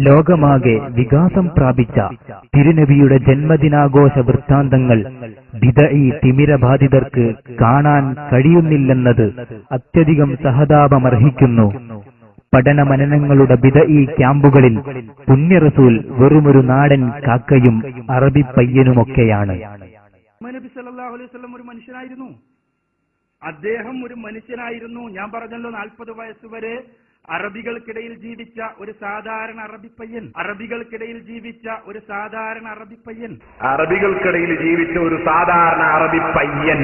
ലോകമാകെ വികാസം പ്രാപിച്ച തിരുനബിയുടെ ജന്മദിനാഘോഷ വൃത്താന്തങ്ങൾ ബിദഈ തിമിരബാധിതർക്ക് കാണാൻ കഴിയുന്നില്ലെന്നത് അത്യധികം സഹതാപമർഹിക്കുന്നു. പഠനമനനങ്ങളുടെ ബിദഈ ക്യാമ്പുകളിൽ പുണ്യറസൂൽ വെറുമൊരു നാടൻ കാക്കയും അറബി പയ്യനുമൊക്കെയാണ്. നബി സല്ലല്ലാഹു അലൈഹി വസല്ലം ഒരു മനുഷ്യനായിരുന്നു. അദ്ദേഹം ഒരു മനുഷ്യനായിരുന്നു. ഞാൻ പറഞ്ഞല്ലോ നാൽപ്പത് വയസ്സുവരെ അറബികൾക്കിടയിൽ ജീവിച്ച ഒരു സാധാരണ അറബി പയ്യൻ. അറബികൾക്കിടയിൽ ജീവിച്ച ഒരു സാധാരണ അറബി പയ്യൻ. അറബികൾക്കിടയിൽ ജീവിച്ച ഒരു സാധാരണ അറബി പയ്യൻ.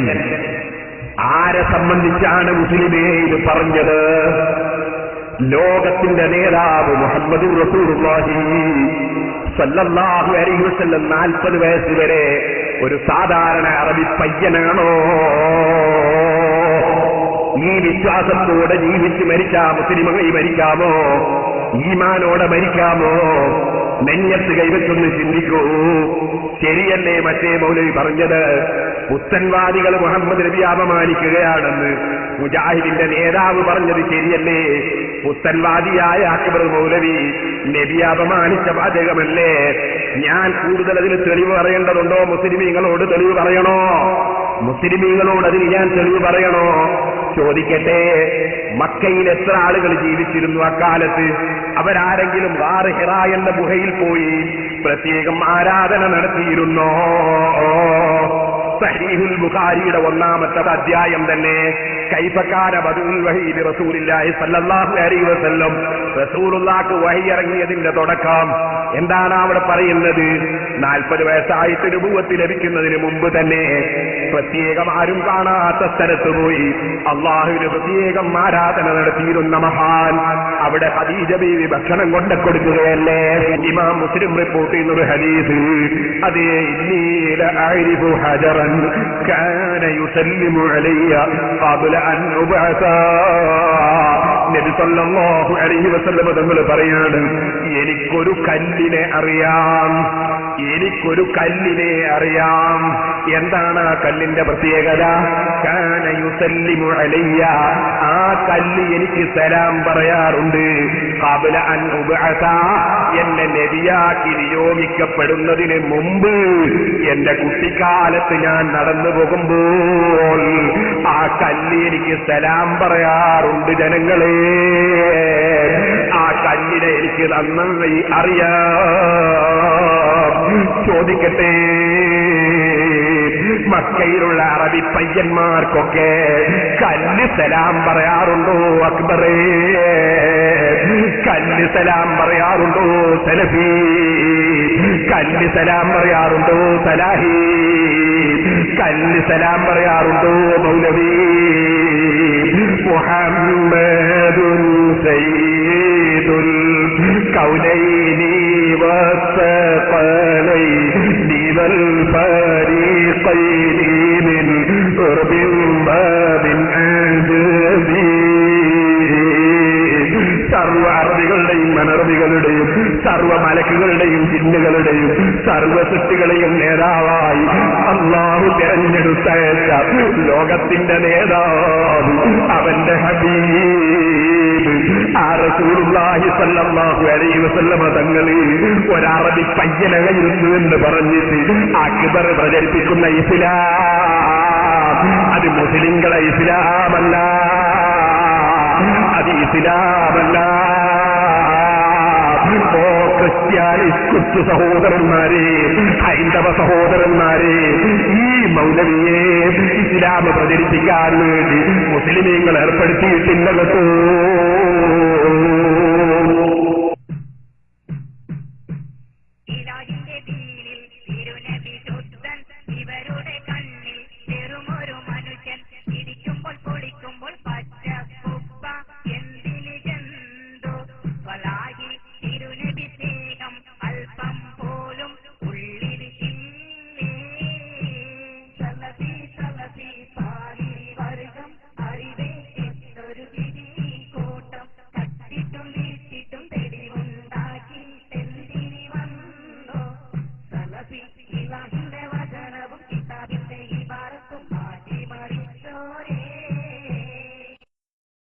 ആരെ സംബന്ധിച്ചാണ് മുസ്ലിമേ ഇത് പറഞ്ഞത്? ലോകത്തിന്റെ നേതാവ് മുഹമ്മദ് റസൂലുള്ളാഹി സല്ലല്ലാഹു അലൈഹി വസല്ലം നാൽപ്പത് വയസ്സ് വരെ ഒരു സാധാരണ അറബി പയ്യനാണോ? ഈ വിശ്വാസത്തോടെ ജീവിച്ച് മരിച്ചാ മുസ്ലിമായി മരിക്കാമോ? ഈമാനോടെ മരിക്കാമോ? നെഞ്ഞത്ത് കൈവച്ചൊന്ന് ചിന്തിക്കൂ. ശരിയല്ലേ മറ്റേ മൗലവി പറഞ്ഞത്? പുത്തൻവാദികൾ മുഹമ്മദ് നബി അപമാനിക്കുകയാണെന്ന് മുജാഹിദിന്റെ നേതാവ് പറഞ്ഞത് ശരിയല്ലേ? പുത്തൻവാദിയായ അക്ബർ മൗലവി നബി അപമാനിച്ച വാചകമല്ലേ? ഞാൻ കൂടുതൽ അതിന് തെളിവ് പറയേണ്ടതുണ്ടോ? മുസ്ലിമീങ്ങളോട് തെളിവ് പറയണോ? മുസ്ലിമീങ്ങളോട് അതിന് ഞാൻ തെളിവ് പറയണോ? ചോദിക്കട്ടെ. മക്കയിൽ എത്ര ആളുകൾ ജീവിച്ചിരുന്നു അക്കാലത്ത്? അവരാരെങ്കിലും ആറ് ഹിറ എന്ന ഗുഹയിൽ പോയി പ്രത്യേകം ആരാധന നടത്തിയിരുന്നോ? സഹീഹുൽ ബുഖാരിയുടെ ഒന്നാമത്തെ അധ്യായം തന്നെ. കൈഫക്കാന ബദുൽ വഹീൽ റസൂലില്ലാഹി സല്ലല്ലാഹു റസൂലുള്ളാക്ക് ഇറങ്ങിയതിന്റെ തുടക്കം. എന്താണ് അവിടെ പറയുന്നത്? നാൽപ്പത് വയസ്സായിട്ട് രൂപത്തിൽ ലഭിക്കുന്നതിന് മുമ്പ് തന്നെ പ്രത്യേകം ആരും കാണാത്ത സ്ഥലത്ത് പോയി അള്ളാഹുവിന് പ്രത്യേകം ആരാധന നടത്തിയിരുന്ന മഹാൻ അവിടെ ഹദീജ ബീവി ഭക്ഷണം കൊണ്ടു കൊടുക്കുകയല്ലേ ഇമാം മുസ്ലിം റിപ്പോർട്ട് ചെയ്യുന്ന ഒരു ഹദീസ് അതേ ഇന്നീല അരിബു ഹജറൻ കാന യുസല്ലിമു അലയ്യ ഖബ്ല അൻ ഉബഅസ നബി സല്ലല്ലാഹു അലൈഹി വസല്ലം തങ്ങൾ പറയാണ് എനിക്കൊരു കല്ലിനെ അറിയാം. എനിക്കൊരു കല്ലിനെ അറിയാം. എന്താണ് ആ കല്ലിന്റെ പ്രത്യേകത? കാനയുസല്ലിമുഴലയ്യ ആ കല്ല് എനിക്ക് സലാം പറയാറുണ്ട്. കബല അൻ ഉബഅസ. എന്നെ നബിയാക്കി നിയോഗിക്കപ്പെടുന്നതിന് മുമ്പ് എന്റെ കുട്ടിക്കാലത്ത് ഞാൻ നടന്നു പോകുമ്പോൾ കല്ല് എനിക്ക് സലാം പറയാറുണ്ട് ജനങ്ങളെ. ആ കല്ലിനെ എനിക്ക് നന്നായി അറിയാം. ചോദിക്കട്ടെ. മക്കയിലുള്ള അറബി പയ്യന്മാർക്കൊക്കെ കല്ല് സലാം പറയാറുണ്ടോ അക്ബറേ? കല്ല് സലാം പറയാറുണ്ടോ സലഫി? കല്ല് സലാം പറയാറുണ്ടോ സലാഹി? കല്ല് സലാം പറയാറുണ്ടോ മൗലവി മുഹമ്മദുൻ സയ്യിദുൽ കൗലൈനി വസ്സഖലൈനി വൽ ഫരീഖൈനി മിൻ ഉർബിൻ സർവ മലക്കുകളുടെയും ജിന്നുകളുടെയും സർവ സൃഷ്ടികളെയും നേതാവായി അള്ളാഹു തിരഞ്ഞെടുത്ത ലോകത്തിന്റെ നേതാവ് അവന്റെ ഹബീബ്. ആ റസൂലുള്ളാഹി സല്ലല്ലാഹു അലൈഹി വസല്ലമ തങ്ങളിൽ ഒരറബി പയ്യനകയിരുന്നു എന്ന് പറഞ്ഞിട്ട് അക്ബർ പ്രചരിപ്പിക്കുന്ന ഇസ്ലാം. അത് മുസ്ലിങ്ങളെ ഇസ്ലാമല്ല. അത് ഇസ്ലാമല്ല. ക്രിസ്ത്യാനി ക്രിസ്തു സഹോദരന്മാരെ ഹൈന്ദവ സഹോദരന്മാരെ ഈ മൗലവിയെ ഇസ്ലാം പ്രചരിപ്പിക്കാൻ വേണ്ടി മുസ്ലിമീങ്ങൾ ഏർപ്പെടുത്തിയിട്ടില്ല കേട്ടോ